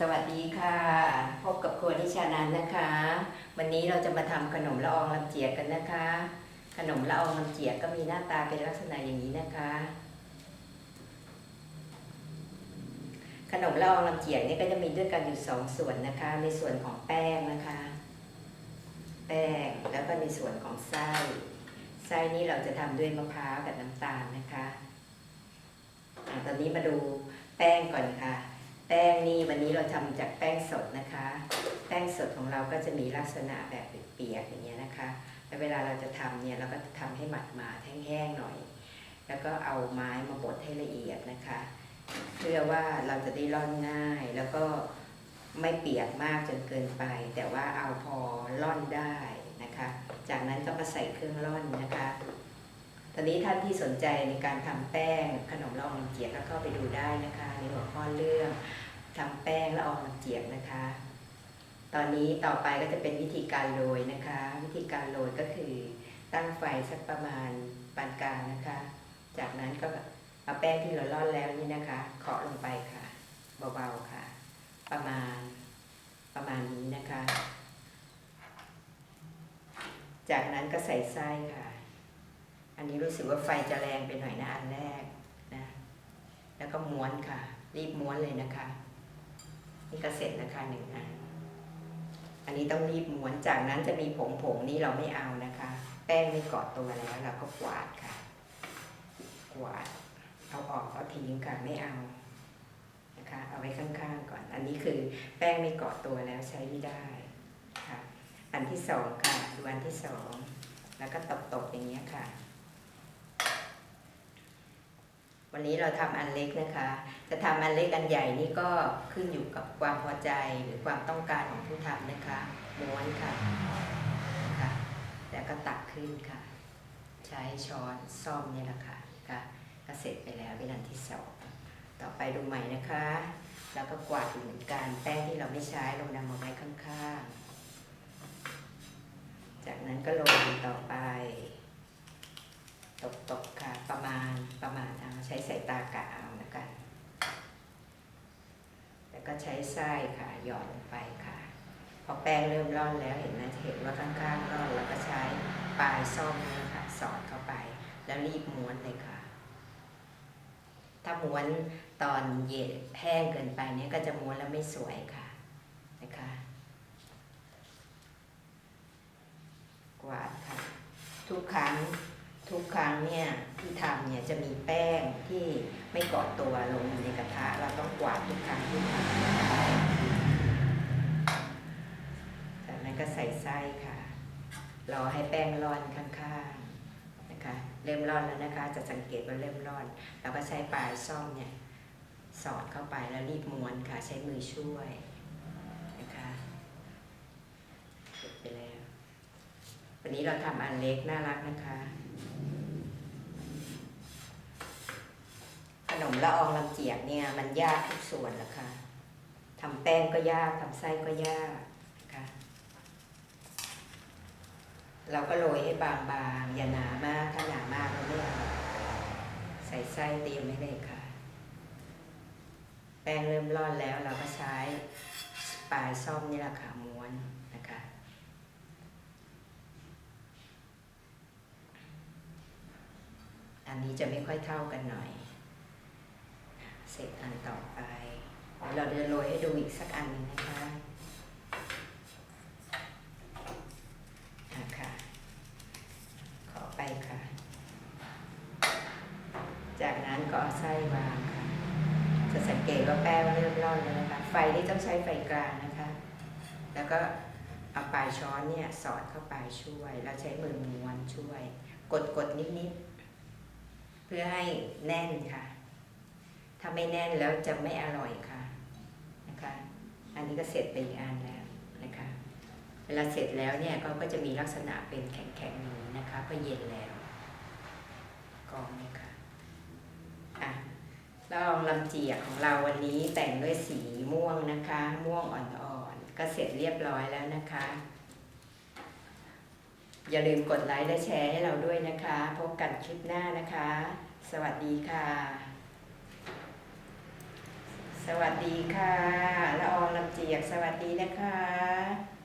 สวัสดีค่ะ พบกับครัวนิชานันนะคะ วันนี้เราจะมาทำขนมละอองลำเจียกกันนะคะ ขนมละอองลำเจียกก็มีหน้าตาเป็นลักษณะอย่างนี้นะคะ ขนมละอองลำเจียกนี่ก็จะมีด้วยกันอยู่สองส่วนนะคะ ในส่วนของแป้งนะคะ แป้งแล้วก็ในส่วนของไส้ไส้นี้เราจะทำด้วยมะพร้าวกับน้ำตาลนะคะตอนนี้มาดูแป้งก่อนค่ะ แป้งนี่วันนี้เราทำจากแป้งสดนะคะ แป้งสดของเราก็จะมีลักษณะแบบเปียกๆอย่างเงี้ยนะคะแล้วเวลาเราจะทำเนี่ยเราก็ทำให้หมาดมาแห้งๆหน่อย แล้วก็เอาไม้มาบดให้ละเอียดนะคะ เพื่อว่าเราจะได้ร่อนง่ายแล้วก็ไม่เปียกมากจนเกินไป แต่ว่าเอาพอร่อนได้นะคะ จากนั้นก็มาใส่เครื่องร่อนนะคะ ตอนนี้ท่านที่สนใจในการทำแป้งขนมละองน้ำเจียกก็เข้าไปดูได้นะคะ ในหัวข้อเรื่องทำแป้งและอองน้ำเจียกนะคะ ตอนนี้ต่อไปก็จะเป็นวิธีการโรยนะคะ วิธีการโรยก็คือตั้งไฟสักประมาณปานกลางนะคะ จากนั้นก็เอาแป้งที่เราร่อนแล้วนี่นะคะเคาะลงไปค่ะเบาๆค่ะ ประมาณประมาณนี้นะคะ จากนั้นก็ใส่ไส้ค่ะ อันนี้รู้สึกว่าไฟจะแรงไปหน่อยนะอันแรกนะ แล้วก็ม้วนค่ะ รีบม้วนเลยนะคะ นี่ก็เสร็จนะคะหนึ่งอันอันนี้ต้องรีบม้วนจากนั้นจะมีผงผงๆนี่เราไม่เอานะคะ แป้งไม่เกาะตัวแล้วเราก็กวาดค่ะ กวาด เอาออกเอาทิ้งค่ะไม่เอานะคะ เอาไว้ข้างๆก่อน อันนี้คือแป้งไม่เกาะตัวแล้วใช้ไม่ได้ค่ะ อันที่สองค่ะดูอันที่สองแล้วก็ตบๆอย่างเงี้ยค่ะ วันนี้เราทำอันเล็กนะคะ จะทำอันเล็กอันใหญ่นี่ก็ขึ้นอยู่กับความพอใจหรือความต้องการของผู้ทำนะคะม้วนค่ะค่ะแล้วก็ตักขึ้นค่ะ ใช้ช้อนซ่อมนี่แหละค่ะค่ะก็เสร็จไปแล้วเป็นอันที่สองต่อไปดูใหม่นะคะ แล้วก็กวาดเหมือนกันแป้งที่เราไม่ใช้ลงนำมาไว้ข้างๆ จากนั้นก็โรยต่อไป ตกตกๆค่ะ ประมาณประมาณเอาใช้สายตากะเอานะคะแล้วก็ ใช้ไส้ค่ะหยอดลงไปค่ะ พอแป้งเริ่มร่อนแล้วเห็นไหมจะเห็นว่าข้างๆร่อนแล้วก็ใช้ปลายส้อมนี่ค่ะ สอดเข้าไป แล้วรีบม้วนเลยค่ะ ถ้าม้วนตอนเย็นแห้งเกินไปเนี่ยก็จะม้วนแล้วไม่สวยค่ะนะคะกวาดค่ะ ทุกครั้งทุกครั้งเนี่ยที่ทำเนี่ยจะมีแป้งที่ไม่เกาะตัวลงในกระทะเราต้องกวาดทุกครั้งที่ทำจากนั้นก็ใส่ไส้ ค่ะรอให้แป้งร่อนข้างๆนะคะ เริ่มร่อนแล้วนะคะ จะสังเกตว่าเริ่มร่อน เราก็ใช้ปลายซ่อมเนี่ยสอดเข้าไปแล้วรีบม้วนค่ะ ใช้มือช่วยนะคะเสร็จไปแล้ว วันนี้เราทำอันเล็กน่ารักนะคะขนมละอองลำเจียกเนี่ยมันยากทุกส่วนแหละค่ะทำแป้งก็ยากทำไส้ก็ยากนะคะ เราก็โรยให้บางๆ อย่าหนามาก ถ้าหนามากเราไม่เอาใส่ไส้เตรียมไว้เลยค่ะ แป้งเริ่มร่อนแล้วเราก็ใช้ปลายซ่อมนี่แหละค่ะม้วนนะคะ อันนี้จะไม่ค่อยเท่ากันหน่อย เสร็จอันต่อไป เราเดินโรยให้ดูอีกสักอันหนึงนะค่ะ ขอไปค่ะ จาก นั้นก็เอาไส้วางค่ะ จะสังเกตว่าแป้งเริ่มร่อนแล้วนะคะ ไฟนี่ต้องใช้ไฟกลางนะคะ แล้วก็เอาปลายช้อนเนี่ยสอดเข้าไปช่วย แล้วใช้มือม้วนช่วย กดกดๆนิดๆ เพื่อให้แน่นค่ะ ถ้าไม่แน่นแล้วจะไม่อร่อยค่ะนะคะ อันนี้ก็เสร็จไปอีกอันแล้วนะคะ เวลาเสร็จแล้วเนี่ยก็ก็จะมีลักษณะเป็นแข็งๆอย่างนี้นะคะ ก็เย็นแล้วกองเนี่ยค่ะ ลองลำเจียของเราวันนี้แต่งด้วยสีม่วงนะคะ ม่วงอ่อนๆก็เสร็จเรียบร้อยแล้วนะคะ อย่าลืมกดไลค์และแชร์ให้เราด้วยนะคะ พบกันคลิปหน้านะคะ สวัสดีค่ะสสวัสดีค่ะละอองลำเจียกสวัสดีนะคะ